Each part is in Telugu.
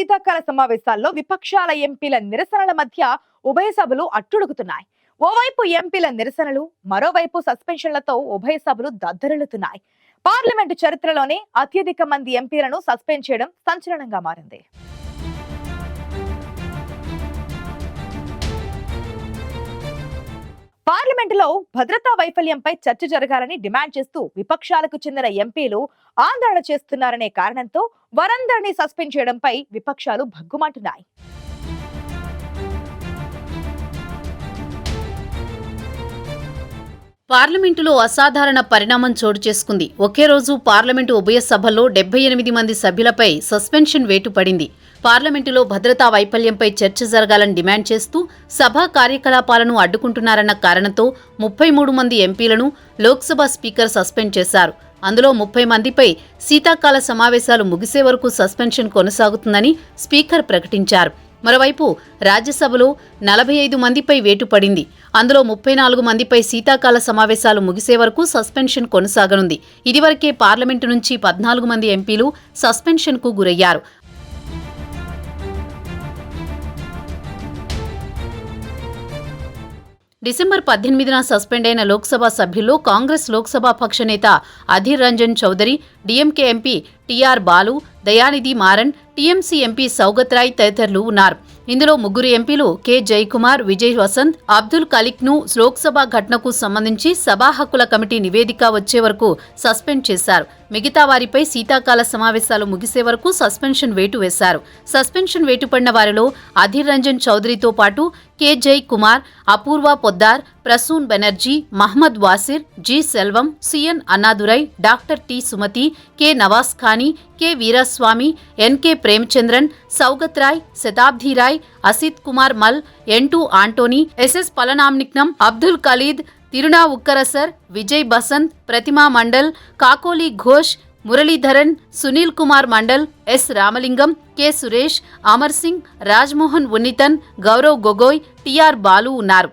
శీతాకాల సమావేశాల్లో విపక్షాల ఎంపీల నిరసనల మధ్య ఉభయ సభలు అట్టుడుగుతున్నాయి. ఓవైపు ఎంపీల నిరసనలు మరోవైపు సస్పెన్షన్లతో ఉభయ సభలు దద్దరిల్లుతున్నాయి. పార్లమెంటు చరిత్రలోనే అత్యధిక మంది ఎంపీలను సస్పెండ్ చేయడం సంచలనంగా మారింది. పార్లమెంటులో భద్రతా వైఫల్యంపై చర్చ జరగాలని డిమాండ్ చేస్తూ విపక్షాలకు చెందిన ఎంపీలు ఆందోళన చేస్తున్నారనే కారణంతో వారందరినీ సస్పెండ్ చేయడంపై విపక్షాలు భగ్గుమంటున్నాయి. పార్లమెంటులో అసాధారణ పరిణామం చోటు చేసుకుంది. ఒకే రోజు పార్లమెంటు ఉభయ సభల్లో డెబ్బై ఎనిమిది మంది సభ్యులపై సస్పెన్షన్ వేటు పడింది. పార్లమెంటులో భద్రతా వైఫల్యంపై చర్చ జరగాలని డిమాండ్ చేస్తూ సభా కార్యకలాపాలను అడ్డుకుంటున్నారన్న కారణంతో ముప్పై మూడు మంది ఎంపీలను లోక్సభ స్పీకర్ సస్పెండ్ చేశారు. అందులో ముప్పై మందిపై శీతాకాల సమావేశాలు ముగిసే వరకు సస్పెన్షన్ కొనసాగుతుందని స్పీకర్ ప్రకటించారు. మరోవైపు రాజ్యసభలో నలభై ఐదు మందిపై వేటు పడింది. అందులో ముప్పై నాలుగు మందిపై శీతాకాల సమావేశాలు ముగిసే వరకు సస్పెన్షన్ కొనసాగనుంది. ఇదివరకే పార్లమెంటు నుంచి పద్నాలుగు మంది ఎంపీలు సస్పెన్షన్కు గురయ్యారు. డిసెంబర్ పద్దెనిమిదిన సస్పెండ్ అయిన లోక్సభ సభ్యుల్లో కాంగ్రెస్ లోక్సభ పక్ష నేత Adhir Ranjan Chowdhury DMK MP TR Baalu Dayanidhi Maran TMC MP Saugata Roy తదితరులు ఉన్నారు. ఇందులో ముగ్గురు ఎంపీలు కె జయకుమార్ విజయ్ వసంత్ అబ్దుల్ కలిక్ను లోక్సభ ఘటనకు సంబంధించి సభా హక్కుల కమిటీ నివేదిక వచ్చే వరకు సస్పెండ్ చేశారు. మిగతా వారిపై శీతాకాల సమావేశాలు ముగిసే వరకు సస్పెన్షన్ వేటు వేశారు. సస్పెన్షన్ వేటు పడిన వారిలో అధీర్ రంజన్ చౌదరితో పాటు K Jai Kumar Apurba Poddar Prasun Banerjee Mohammad Wasir G Selvam CN Annadurai doctor T Sumathy K Navas Khani K Veeraswamy NK Premachandran Saugata Roy Satabdi Roy Asit Kumar Mal ఎన్ two Antony SS Palanimanickam Abdul Khalid Thirunavukkarasar Vijay Basant Pratima Mondal Kakoli Ghosh Muraleedharan Sunil Kumar Mondal S Ramalingam K Suresh Amar Singh Rajmohan Unnithan Gaurav Gogoi T R Baalu ఉన్నారు.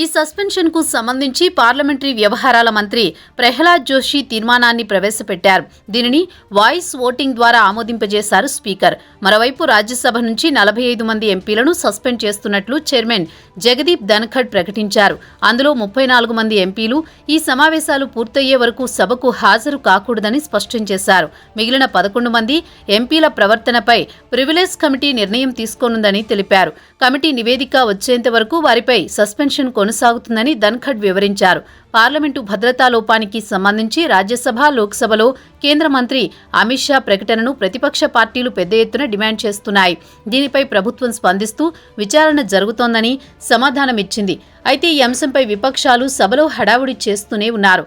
ఈ సస్పెన్షన్కు సంబంధించి పార్లమెంటరీ వ్యవహారాల మంత్రి ప్రహ్లాద్ జోషి తీర్మానాన్ని ప్రవేశపెట్టారు. దీనిని వాయిస్ ఓటింగ్ ద్వారా ఆమోదింపజేశారు స్పీకర్. మరోవైపు రాజ్యసభ నుంచి నలభై ఐదు మంది ఎంపీలను సస్పెండ్ చేస్తున్నట్లు చైర్మన్ జగదీప్ ధన్ఖడ్ ప్రకటించారు. అందులో ముప్పై నాలుగు మంది ఎంపీలు ఈ సమావేశాలు పూర్తయ్యే వరకు సభకు హాజరు కాకూడదని స్పష్టం చేశారు. మిగిలిన పదకొండు మంది ఎంపీల ప్రవర్తనపై ప్రివిలేజ్ కమిటీ నిర్ణయం తీసుకోనుందని తెలిపారు. కమిటీ నివేదిక వచ్చేంత వరకు వారిపై సస్పెన్షన్ కొనసాగుతుందని ధన్ఖడ్ వివరించారు. పార్లమెంటు భద్రతా లోపానికి సంబంధించి రాజ్యసభ లోక్సభలో కేంద్ర మంత్రి అమిత్ షా ప్రకటనను ప్రతిపక్ష పార్టీలు పెద్ద ఎత్తున డిమాండ్ చేస్తున్నాయి. దీనిపై ప్రభుత్వం స్పందిస్తూ విచారణ జరుగుతోందని సమాధానమిచ్చింది. అయితే ఈ అంశంపై విపక్షాలు సభలో హడావుడి చేస్తూనే ఉన్నారు.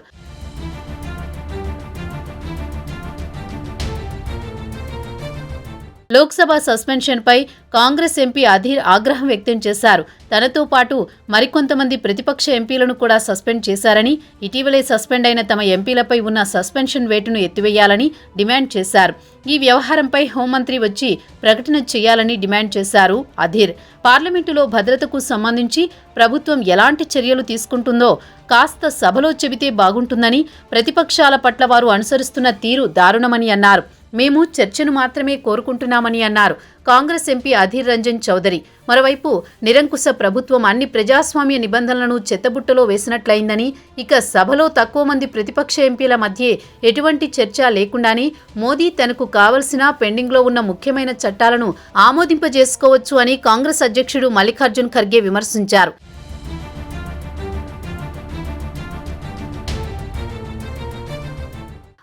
లోక్సభ సస్పెన్షన్పై కాంగ్రెస్ ఎంపీ అధీర్ ఆగ్రహం వ్యక్తం చేశారు. తనతో పాటు మరికొంతమంది ప్రతిపక్ష ఎంపీలను కూడా సస్పెండ్ చేశారని ఇటీవలే సస్పెండ్ అయిన తమ ఎంపీలపై ఉన్న సస్పెన్షన్ వేటును ఎత్తివేయాలని డిమాండ్ చేశారు. ఈ వ్యవహారంపై హోంమంత్రి వచ్చి ప్రకటన చేయాలని డిమాండ్ చేశారు అధీర్. పార్లమెంటులో భద్రతకు సంబంధించి ప్రభుత్వం ఎలాంటి చర్యలు తీసుకుంటుందో కాస్త సభలో చెబితే బాగుంటుందని ప్రతిపక్షాల పట్ల వారు అనుసరిస్తున్న తీరు దారుణమని అన్నారు. మేము చర్చను మాత్రమే కోరుకుంటున్నామని అన్నారు. కాంగ్రెస్ ఎంపీ అధీర్ రంజన్ చౌదరి. మరోవైపు నిరంకుశ ప్రభుత్వం అన్ని ప్రజాస్వామ్య నిబంధనలను చెత్తబుట్టలో వేసినట్లయిందని ఇక సభలో తక్కువ మంది ప్రతిపక్ష ఎంపీల మధ్య ఎటువంటి చర్చ లేకుండానే మోదీ తనకు కావలసిన పెండింగ్లో ఉన్న ముఖ్యమైన చట్టాలను ఆమోదింపజేసుకోవచ్చు అని కాంగ్రెస్ అధ్యక్షుడు మల్లికార్జున్ ఖర్గే విమర్శించారు.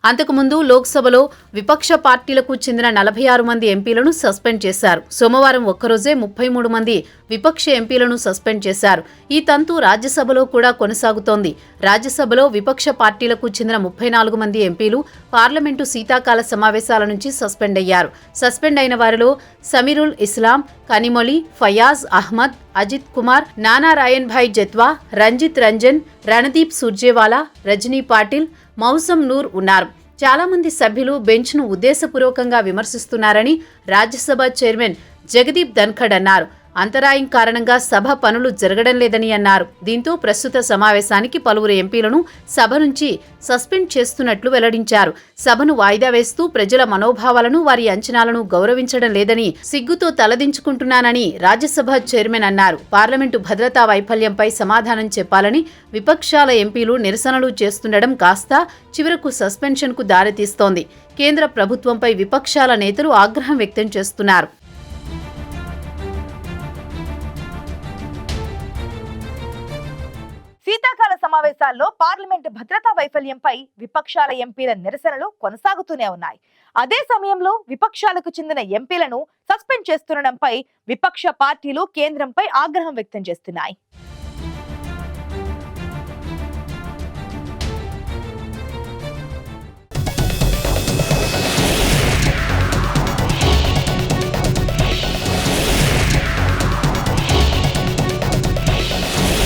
అంతకుముందు లోక్సభలో విపక్ష పార్టీలకు చెందిన నలభై ఆరు మంది ఎంపీలను సస్పెండ్ చేశారు. సోమవారం ఒక్కరోజే ముప్పై మూడు మంది విపక్ష ఎంపీలను సస్పెండ్ చేశారు. ఈ తంతు రాజ్యసభలో కూడా కొనసాగుతోంది. రాజ్యసభలో విపక్ష పార్టీలకు చెందిన ముప్పై నాలుగు మంది ఎంపీలు పార్లమెంటు శీతాకాల సమావేశాల నుంచి సస్పెండ్ అయ్యారు. సస్పెండ్ అయిన వారిలో సమీరుల్ ఇస్లాం కనిమొలి ఫయాజ్ అహ్మద్ అజిత్ కుమార్ నానారాయణ్ భాయ్ జత్వా రంజిత్ రంజన్ రణదీప్ సుర్జేవాలా రజనీ పాటిల్ మౌసం నూర్ ఉన్నారు. చాలామంది సభ్యులు బెంచ్ను ఉద్దేశపూర్వకంగా విమర్శిస్తున్నారని రాజ్యసభ చైర్మన్ జగదీప్ ధన్ఖడ్ అన్నారు. అంతరాయం కారణంగా సభ పనులు జరగడం లేదని అన్నారు. దీంతో ప్రస్తుత సమావేశానికి పలువురు ఎంపీలను సభ నుంచి సస్పెండ్ చేస్తున్నట్లు వెల్లడించారు. సభను వాయిదా వేస్తూ ప్రజల మనోభావాలను వారి అంచనాలను గౌరవించడం లేదని సిగ్గుతో తలదించుకుంటున్నానని రాజ్యసభ చైర్మన్ అన్నారు. పార్లమెంటు భద్రతా వైఫల్యంపై సమాధానం చెప్పాలని విపక్షాల ఎంపీలు నిరసనలు చేస్తుండడం కాస్త చివరకు సస్పెన్షన్కు దారితీస్తోంది. కేంద్ర ప్రభుత్వంపై విపక్షాల నేతలు ఆగ్రహం వ్యక్తం చేస్తున్నారు. సమావేశాల్లో పార్లమెంట్ భద్రతా వైఫల్యంపై విపక్షాల ఎంపీల నిరసనలు కొనసాగుతూనే ఉన్నాయి. అదే సమయంలో విపక్షాలకు చెందిన ఎంపీలను సస్పెండ్ చేస్తుండడంపై విపక్ష పార్టీలు కేంద్రంపై ఆగ్రహం వ్యక్తం చేస్తున్నాయి.